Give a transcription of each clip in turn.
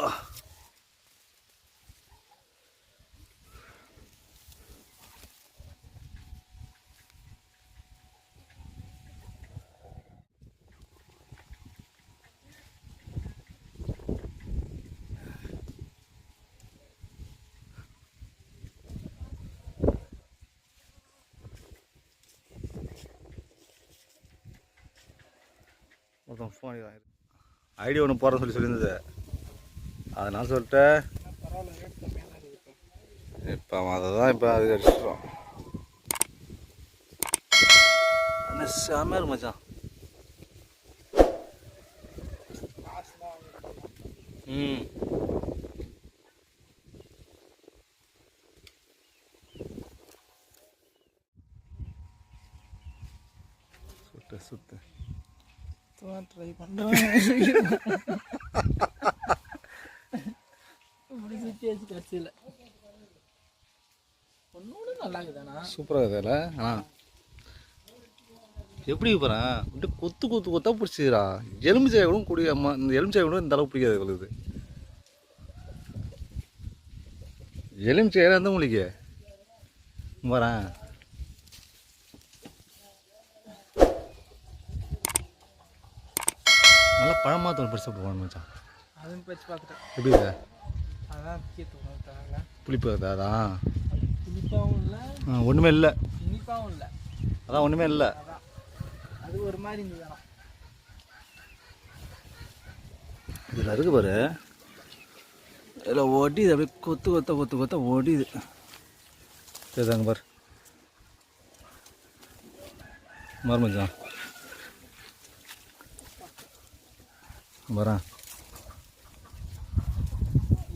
わ மொத்தம் phone idea ஒன்று போகிறேன்னு சொல்லி சொல்லியிருந்தது அதனால் சொல்லிட்டேன். இப்போ அவன் அதை தான் இப்போ அது அடிச்சிடும் செம்மையாக மச்சான். ம். சுத்த சுத்த ட்ரை பண்ணுறேன் கட்சியில். ஒன்னோட நல்லா இருக்குதாண்ணா சூப்பராக இருக்குதுல்ல ஆ எப்படி போகிறேன் அப்படியே கொத்து கொத்து கொத்தா பிடிச்சிக்கிறா எலுமிச்சாய் கூட குடி அம்மா இந்த எலுமிச்சாய் கூட இந்த அளவுக்கு பிடிக்காது இவளுக்கு. எலுமிச்சாய் எந்த மூலிகை வரேன் நல்லா பழமாக தோணும் பெருசாக போகணும் மச்சான். அதுவும் பச்சு பார்த்துட்டேன். எப்படி அதான் முக்கியத்துவம் தராங்க புளிப்பு புளிப்பாகவும் இல்லை. ஒன்றுமே இல்லை. இனிப்பாகவும் இல்லை. அதான் ஒன்றுமே இல்லை. அது ஒரு மாதிரி இருந்தது இதில் இருக்கு பாரு. இதில் ஒடிது அப்படியே கொத்து கொத்த கொத்து கொத்த ஒடிது சரிதாங்க பாரு. மருமச்சான். வரேன்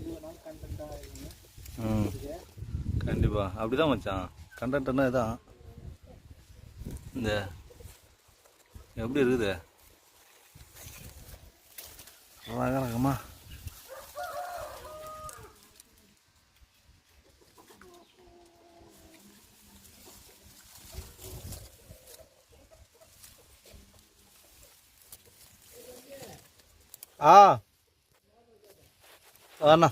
இது ஒரு கண்டென்ட்டாக இருக்குங்க ம் கண்டிப்பாக அப்படி தான் மச்சான். கண்டக்டர்னா இதான். இந்த எப்படி இருக்குது? ரக ரகமா ஆ. அண்ணா